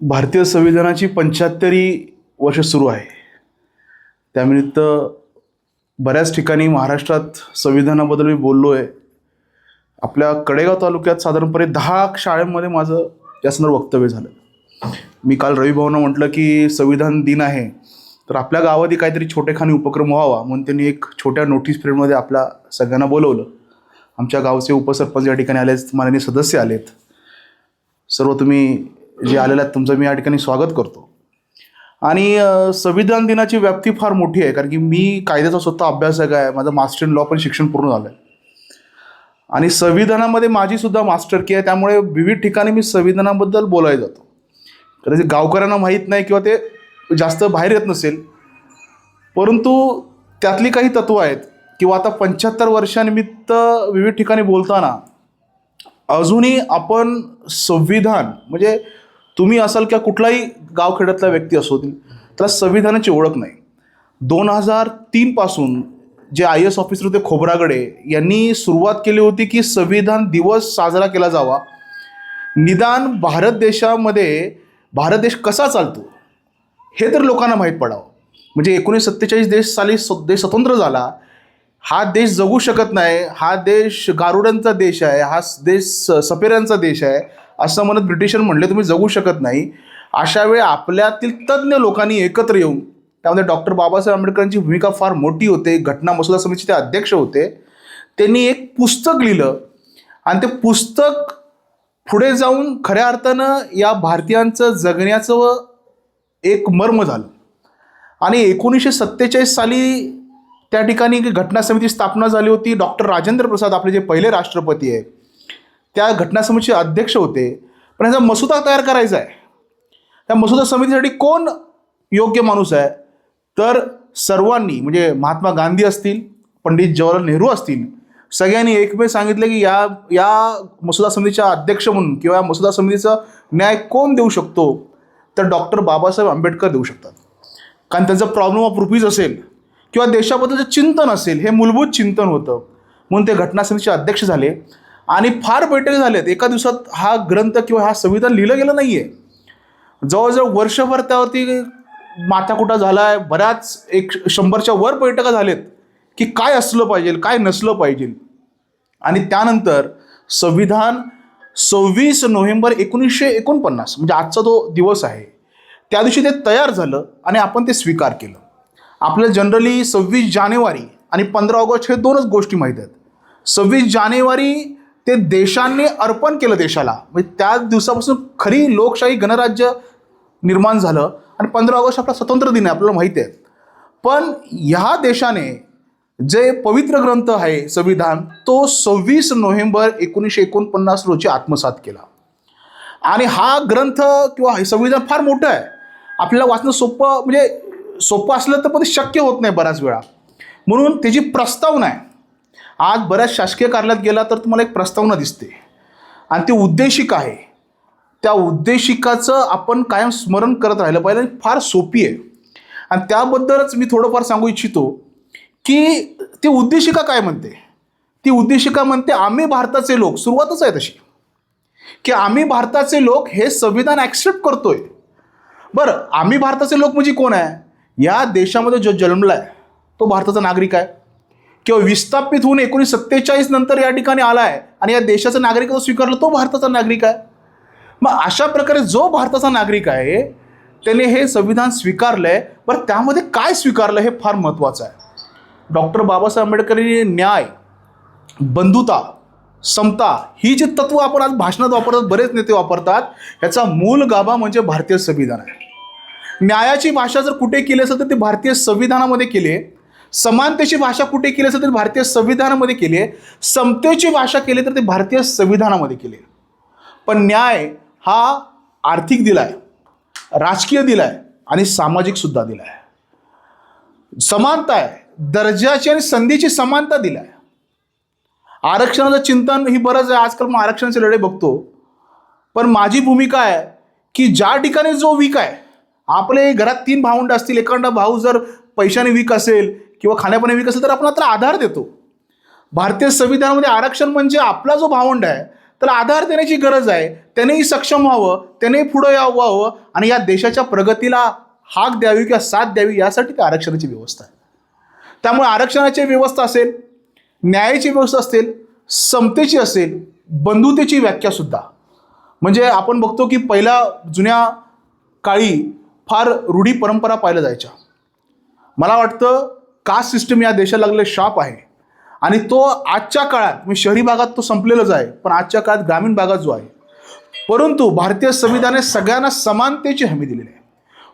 भारतीय संविधानाची पंच्याहत्तरी वर्ष सुरू आहे. त्यानिमित्त बऱ्याच ठिकाणी महाराष्ट्रात संविधानाबद्दल मी बोललो आहे आपल्या कडेगाव तालुक्यात साधारणपणे दहा शाळांमध्ये माझं या वक्तव्य झालं. मी काल रवी भाऊनं म्हटलं की संविधान दिन आहे तर आपल्या गावातही काहीतरी छोटेखानी उपक्रम व्हावा म्हणून त्यांनी एक छोट्या नोटीस पिरियडमध्ये आपल्या सगळ्यांना बोलवलं. आमच्या गावचे उपसरपंच या ठिकाणी आले माननीय सदस्य आलेत. सर्व तुम्ही जे आलेले आहेत तुमचं मी या ठिकाणी स्वागत करतो. आणि संविधान दिनाची व्याप्ती फार मोठी आहे कारण की मी कायद्याचा स्वतः अभ्यासक आहे माझं मास्टर इन लॉ पण शिक्षण पूर्ण झालं आहे आणि संविधानामध्ये माझी सुद्धा मास्टर की आहे त्यामुळे विविध ठिकाणी मी संविधानाबद्दल बोलायला जातो. कारण ते गावकऱ्यांना माहीत नाही किंवा ते जास्त बाहेर येत नसेल परंतु त्यातली काही तत्त्व आहेत किंवा आता पंच्याहत्तर वर्षानिमित्त विविध ठिकाणी बोलताना अजूनही आपण संविधान म्हणजे तुम्ही असाल किंवा कुठलाही गावखेड्यातला व्यक्ती असो त्याला संविधानाची ओळख नाही. दोन हजार तीनपासून जे आय एस ऑफिसर होते खोबरागडे यांनी सुरुवात केली होती की संविधान दिवस साजरा केला जावा. निदान भारत देशामध्ये भारत देश कसा चालतो हे तर लोकांना माहीत पडावं. म्हणजे एकोणीस सत्तेचाळीस देश साली स्व- देश स्वतंत्र झाला. हा देश जगू शकत नाही हा देश गारुड्यांचा देश आहे हा देश स- सपेऱ्यांचा देश आहे. असं म्हणत ब्रिटिशांनी म्हणले तुम्ही जगू शकत नाही. अशा वेळी आपल्यातील तज्ज्ञ लोकांनी एकत्र येऊन त्यामध्ये डॉक्टर बाबासाहेब आंबेडकरांची भूमिका फार मोठी होते घटना मसुदा समितीचे ते अध्यक्ष होते. त्यांनी एक पुस्तक लिहिलं आणि ते पुस्तक पुढे जाऊन खऱ्या अर्थानं या भारतीयांचं जगण्याचं एक मर्म झालं. आणि एकोणीसशे सत्तेचाळीस साली त्या ठिकाणी घटना समिती स्थापना झाली होती. डॉक्टर राजेंद्र प्रसाद आपले जे पहिले राष्ट्रपती आहेत त्या घटना समितीचे अध्यक्ष होते. पण ह्याचा मसुदा तयार करायचा आहे. त्या मसुदा समितीसाठी कोण योग्य माणूस आहे? तर सर्वांनी म्हणजे महात्मा गांधी असतील पंडित जवाहरलाल नेहरू असतील सगळ्यांनी एकमेव सांगितलं की या या मसुदा समितीच्या अध्यक्ष म्हणून किंवा या मसुदा समितीचा न्याय कोण देऊ शकतो? तर डॉक्टर बाबासाहेब आंबेडकर देऊ शकतात. कारण त्यांचा प्रॉब्लेम ऑफ रुपीज असेल किंवा देशाबद्दलचं चिंतन असेल हे मूलभूत चिंतन होतं. म्हणून ते घटना समितीचे अध्यक्ष झाले. आणि फार बैठक झालेत एका दिवसात हा ग्रंथ किंवा हा संविधान लिहिलं गेलं नाही आहे जवळजवळ वर्षभर त्यावरती माथाकुटा झाला आहे बऱ्याच एक शंभरच्या वर बैठका झालेत की काय असलं पाहिजे काय नसलं पाहिजे. आणि त्यानंतर संविधान सव्वीस नोव्हेंबर एकोणीसशे एकोणपन्नास म्हणजे आजचा जो दिवस आहे त्या दिवशी ते तयार झालं आणि आपण ते स्वीकार केलं. आपल्याला जनरली सव्वीस जानेवारी आणि पंधरा ऑगस्ट हे दोनच गोष्टी माहीत आहेत. सव्वीस जानेवारी ते देशांनी अर्पण केलं देशाला. म्हणजे त्या दिवसापासून खरी लोकशाही गणराज्य निर्माण झालं आणि पंधरा ऑगस्ट आपला स्वतंत्र दिन आहे आपल्याला माहिती आहे. पण ह्या देशाने जे पवित्र ग्रंथ आहे संविधान तो सव्वीस नोव्हेंबर एकोणीसशे एकोणपन्नास रोजी आत्मसात केला. आणि हा ग्रंथ किंवा हे संविधान फार मोठं आहे. आपल्याला वाचणं सोपं म्हणजे सोपं असलं तर पण ते शक्य होत नाही बऱ्याच वेळा. म्हणून त्याची प्रस्तावना आहे. आज बऱ्याच शासकीय कार्यालयात गेला तर तुम्हाला एक प्रस्तावना दिसते. आणि ती उद्देशिका आहे. त्या उद्देशिकाचं आपण कायम स्मरण करत राहिलं पाहिजे फार सोपी आहे. आणि त्याबद्दलच मी थोडंफार सांगू इच्छितो की ती उद्देशिका काय म्हणते? ती उद्देशिका म्हणते आम्ही भारताचे लोक सुरुवातच आहे तशी की आम्ही भारताचे लोक हे संविधान ॲक्सेप्ट करतोय. बरं आम्ही भारताचे लोक म्हणजे कोण आहे? या देशामध्ये जो जन्मला आहे तो भारताचा नागरिक आहे. किंवा विस्थापित होऊन एकोणीस सत्तेचाळीस नंतर या ठिकाणी आला आहे आणि या देशाचा नागरिकत्व स्वीकारलं तो भारताचा नागरिक आहे. मग अशा प्रकारे जो भारताचा नागरिक आहे त्याने हे संविधान स्वीकारलं आहे बरं त्यामध्ये काय स्वीकारलं हे फार महत्त्वाचं आहे. डॉक्टर बाबासाहेब आंबेडकरांनी न्याय बंधुता समता ही जी तत्व आपण आज भाषणात वापरतात बरेच नेते वापरतात ह्याचा मूल गाभा म्हणजे भारतीय संविधान आहे. न्यायाची भाषा जर कुठे केली असेल तर ती भारतीय संविधानामध्ये केली आहे. समानतेची भाषा कुठे केली असेल तर भारतीय संविधानामध्ये केली आहे. समतेची भाषा केली तर ते भारतीय संविधानामध्ये केली आहे. पण न्याय हा आर्थिक दिला आहे राजकीय दिला आहे आणि सामाजिक सुद्धा दिला आहे समानता आहे दर्जाची आणि संधीची समानता दिला आहे आरक्षणाचं चिंतन ही बरंच आहे. आजकाल मग आरक्षणाचे लढे बघतो. पण माझी भूमिका आहे की ज्या ठिकाणी जो वीक आहे आपले घरात तीन भावंड असतील एखादा भाऊ जर पैशाने वीक असेल किंवा खाण्यापाणी विकसेल तर आपण त्याला आधार देतो. भारतीय संविधानामध्ये आरक्षण म्हणजे आपला जो भावंड आहे त्याला आधार देण्याची गरज आहे. त्यानेही सक्षम व्हावं त्यानेही पुढं या व्हावं आणि या देशाच्या प्रगतीला हाक द्यावी किंवा साथ द्यावी यासाठी त्या आरक्षणाची व्यवस्था आहे. त्यामुळे आरक्षणाची व्यवस्था असेल न्यायाची व्यवस्था असेल समतेची असेल बंधुतेची व्याख्यासुद्धा म्हणजे आपण बघतो की पहिल्या जुन्या काळी फार रूढी परंपरा पाहिल्या जायच्या. मला वाटतं कास्ट सिस्टम या देशाला लागले शाप आहे. आणि तो आजच्या काळात मी शहरी भागात तो संपलेलाच आहे पण आजच्या काळात ग्रामीण भागात जो आहे. परंतु भारतीय संविधानाने सगळ्यांना समानतेची हमी दिलेली आहे.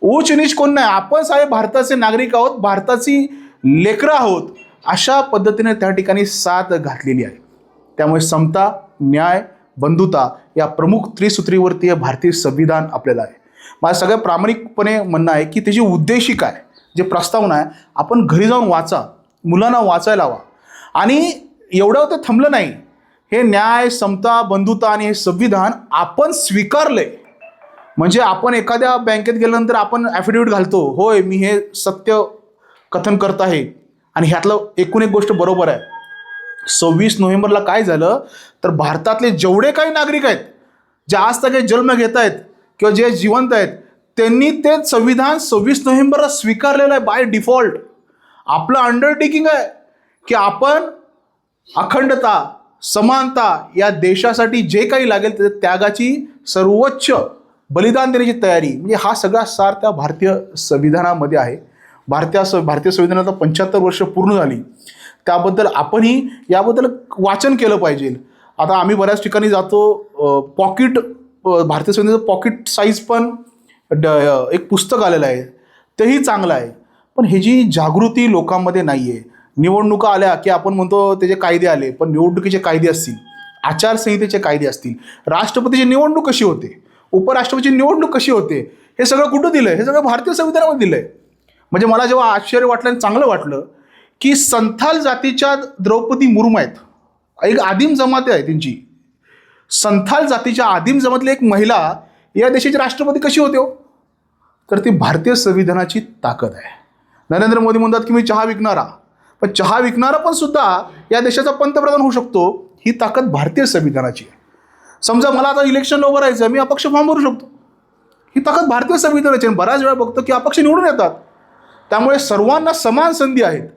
उच्च नीच कोण नाही आपण सारे भारताचे नागरिक आहोत भारताची लेकरं आहोत अशा पद्धतीने त्या ठिकाणी साथ घातलेली आहे. त्यामुळे समता न्याय बंधुता या प्रमुख त्रिसूत्रीवरती हे भारतीय संविधान आपल्याला आहे. माझं सगळं प्रामाणिकपणे म्हणणं आहे की त्याची उद्देशिका आहे जे प्रस्तावना आहे आपण घरी जाऊन वाचा मुलांना वाचायला हवा आणि एवढं ते थांबलं नाही. हे न्याय समता बंधुता आणि हे संविधान आपण स्वीकारले म्हणजे आपण एखाद्या बँकेत गेल्यानंतर आपण ॲफिडेविट घालतो होय मी हे सत्य कथन करत आहे. आणि ह्यातलं एकूण एक गोष्ट बरोबर आहे. सव्वीस नोव्हेंबरला काय झालं? तर भारतातले जेवढे काही नागरिक आहेत जे आज तक जन्म घेत आहेत किंवा जे जिवंत आहेत त्यांनी ते संविधान सव्वीस नोव्हेंबरला स्वीकारलेलं आहे बाय डिफॉल्ट आपलं अंडरटेकिंग आहे की आपण अखंडता समानता या देशासाठी जे काही लागेल त्या त्यागाची सर्वोच्च बलिदान देण्याची तयारी. म्हणजे हा सगळा सार त्या भारतीय संविधानामध्ये आहे. भारतीय स भारतीय संविधानात पंच्याहत्तर वर्ष पूर्ण झाली. त्याबद्दल आपणही याबद्दल वाचन केलं पाहिजे. आता आम्ही बऱ्याच ठिकाणी जातो पॉकेट भारतीय संविधानाचं पॉकेट साईज पण ड एक पुस्तक आलेलं आहे. तेही चांगलं आहे. पण ही जी जागृती लोकांमध्ये नाही आहे निवडणुका आल्या की आपण म्हणतो त्याचे कायदे आले पण निवडणुकीचे कायदे असतील आचारसंहितेचे कायदे असतील राष्ट्रपतीची निवडणूक कशी होते उपराष्ट्रपतीची निवडणूक कशी होते हे सगळं कुठं दिलं आहे हे सगळं भारतीय संविधानामध्ये दिलं आहे म्हणजे मला जेव्हा आश्चर्य वाटलं आणि चांगलं वाटलं की संथाल जातीच्या द्रौपदी मुर्मू आहेत. एक आदिम जमात आहे त्यांची. संथाल जातीच्या आदिम जमातली एक महिला या देशाची राष्ट्रपती कशी होते हो? तर ती भारतीय संविधानाची ताकद आहे. नरेंद्र मोदी म्हणतात की मी चहा विकणारा. पण चहा विकणारा पण सुद्धा या देशाचा पंतप्रधान होऊ शकतो ही ताकद भारतीय संविधानाची आहे. समजा मला आता इलेक्शनला उभं राहायचं मी अपक्ष फॉर्म भरू शकतो. ही ताकद भारतीय संविधानाची आहे. बऱ्याच वेळा बघतो की अपक्ष निवडून येतात. त्यामुळे सर्वांना समान संधी आहेत.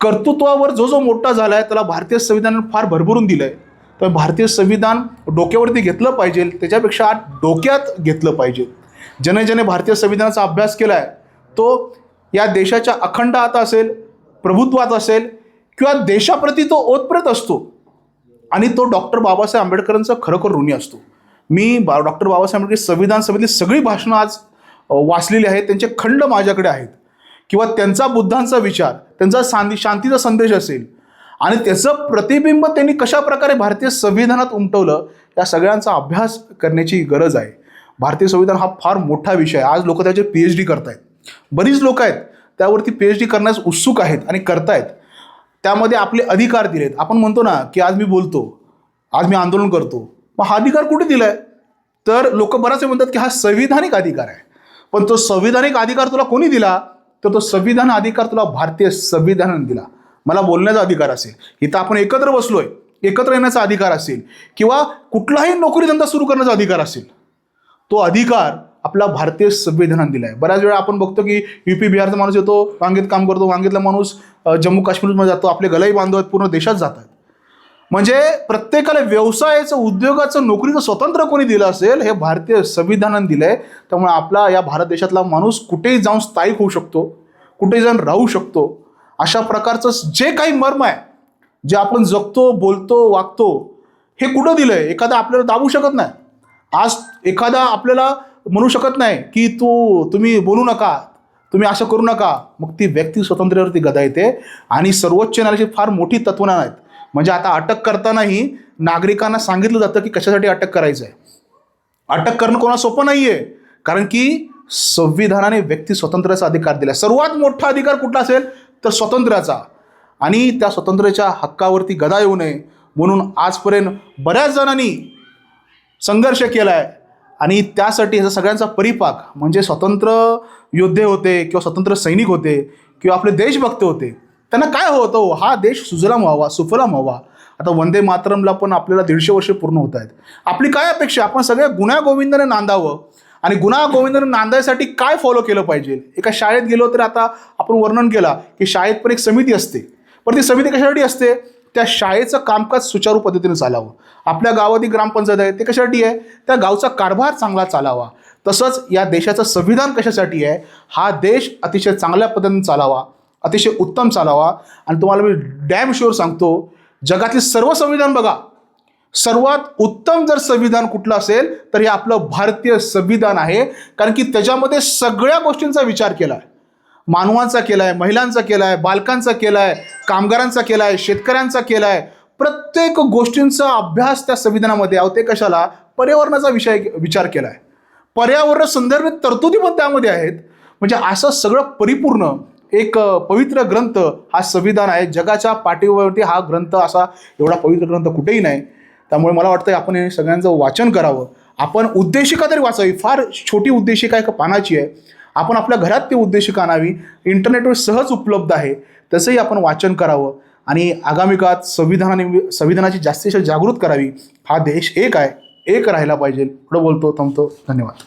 कर्तृत्वावर जो जो मोठा झाला आहे त्याला भारतीय संविधानाने फार भरभरून दिलं आहे तर भारतीय संविधान डोक्यावरती घेतलं पाहिजे त्याच्यापेक्षा डोक्यात घेतलं पाहिजे. ज्याने ज्याने भारतीय संविधानाचा अभ्यास केला आहे तो या देशाच्या अखंडात असेल प्रभुत्वात असेल किंवा देशाप्रती तो ओतप्रत असतो. आणि तो डॉक्टर बाबासाहेब आंबेडकरांचा खरोखर ऋणी असतो. मी बा डॉक्टर बाबासाहेब आंबेडकर संविधान सभेतली सगळी भाषणं आज वाचलेली आहेत. त्यांचे खंड माझ्याकडे आहेत. किंवा त्यांचा बुद्धांचा विचार त्यांचा शांती शांतीचा संदेश असेल. आणि त्याचं प्रतिबिंब त्यांनी कशाप्रकारे भारतीय संविधानात उमटवलं या सगळ्यांचा अभ्यास करण्याची गरज आहे. भारतीय संविधान हा फार मोठा विषय आहे. आज लोक त्याचे पी एच डी करतायत. बरीच लोक आहेत त्यावरती पी एच डी करण्यास उत्सुक आहेत आणि करतायत. त्यामध्ये आपले अधिकार दिलेत. आपण म्हणतो ना की आज मी बोलतो आज मी आंदोलन करतो. मग हा अधिकार कुठे दिला आहे तर लोक बराच म्हणतात की हा संविधानिक अधिकार आहे. पण तो संविधानिक अधिकार तुला कोणी दिला? तर तो संविधान अधिकार तुला भारतीय संविधानाने दिला. मला बोलण्याचा अधिकार असेल इथं आपण एकत्र बसलोय एकत्र येण्याचा अधिकार असेल किंवा कुठलाही नोकरीधंदा सुरू करण्याचा अधिकार असेल तो अधिकार आपला भारतीय संविधानात दिला आहे बऱ्याच वेळा आपण बघतो की यू पी बिहारचा माणूस येतो वांगेत काम करतो वांगेतला माणूस जम्मू काश्मीरमध्ये जातो आपले गलाई बांधव आहेत पूर्ण देशात जातात म्हणजे प्रत्येकाला व्यवसायाचं उद्योगाचं नोकरीचं स्वतंत्र कोणी दिलं असेल हे भारतीय संविधानाने दिलं आहे त्यामुळे आपला या भारत देशातला माणूस कुठेही जाऊन स्थायिक होऊ शकतो कुठेही जाऊन राहू शकतो. अशा प्रकारचं जे काही मर्म आहे जे आपण जगतो बोलतो वागतो हे कुठं दिलं आहे एखादा आपल्याला दाबू शकत नाही. आज एखादा आपल्याला म्हणू शकत नाही की तू तुम्ही बोलू नका तुम्ही असं करू नका. मग ती व्यक्ती स्वातंत्र्यावरती गदा येते आणि सर्वोच्च न्यायालयाची फार मोठी तत्वज्ञान आहेत. म्हणजे आता अटक करतानाही नागरिकांना सांगितलं जातं की कशासाठी अटक करायचं आहे अटक करणं कोणा सोपं नाही आहे कारण की संविधानाने व्यक्ती स्वातंत्र्याचा अधिकार दिला सर्वात मोठा अधिकार कुठला असेल तर स्वातंत्र्याचा. आणि त्या स्वातंत्र्याच्या हक्कावरती गदा येऊ नये. म्हणून आजपर्यंत बऱ्याच जणांनी संघर्ष केला आहे आणि त्यासाठी ह्याचा सगळ्यांचा परिपाक म्हणजे स्वतंत्र योद्धे होते किंवा स्वतंत्र सैनिक होते किंवा आपले देशभक्त होते त्यांना काय होतं? हो, हा देश सुजलाम व्हावा सुफलाम व्हावा. आता वंदे मातरमला पण आपल्याला दीडशे वर्ष पूर्ण होत आहेत. आपली काय अपेक्षा? आपण सगळ्या गुन्हा गोविंदाने नांदावं. आणि गुन्हा गोविंदाने नांदायसाठी काय फॉलो केलं पाहिजे? एका शाळेत गेलो तर आता आपण वर्णन केला की शाळेत पण एक समिती असते. पण ती समिती कशासाठी असते? त्या शाळेचं कामकाज सुचारू पद्धतीने चालावं. आपल्या गावातील ग्रामपंचायत आहे ते कशासाठी आहे? त्या गावचा कारभार चांगला चालावा. तसंच या देशाचं संविधान कशासाठी आहे? हा देश अतिशय चांगल्या पद्धतीने चालावा अतिशय उत्तम चालावा. आणि तुम्हाला मी डॅम शुअर सांगतो जगातील सर्व संविधान बघा. सर्वात उत्तम जर संविधान कुठलं असेल तर हे आपलं भारतीय संविधान आहे. कारण की त्याच्यामध्ये सगळ्या गोष्टींचा विचार केला आहे मानवांचा केला आहे महिलांचा केला आहे बालकांचा केला आहे कामगारांचा केला आहे शेतकऱ्यांचा केला आहे प्रत्येक गोष्टींचा अभ्यास त्या संविधानामध्ये आहे. ते कशाला? पर्यावरणाचा विषय विचार केला आहे पर्यावरण संदर्भित तरतुदी पण त्यामध्ये आहेत. म्हणजे असं सगळं परिपूर्ण एक पवित्र ग्रंथ हा संविधान आहे. जगाच्या पाठीवरती हा ग्रंथ असा एवढा पवित्र ग्रंथ कुठेही नाही. त्यामुळे मला वाटतं आपण हे सगळ्यांचं वाचन करावं. आपण उद्देशिका तरी वाचावी. फार छोटी उद्देशिका एका पानाची आहे. आपण आपल्या घरात ती उद्देशिका आणावी. इंटरनेटवर सहज उपलब्ध आहे. तसंही आपण वाचन करावं आणि आगामी काळात संविधानाने संविधानाची जास्तीत जास्त जागृत करावी. हा देश एक आहे. एक राहायला पाहिजे. पुढं बोलतो थांबतो. धन्यवाद.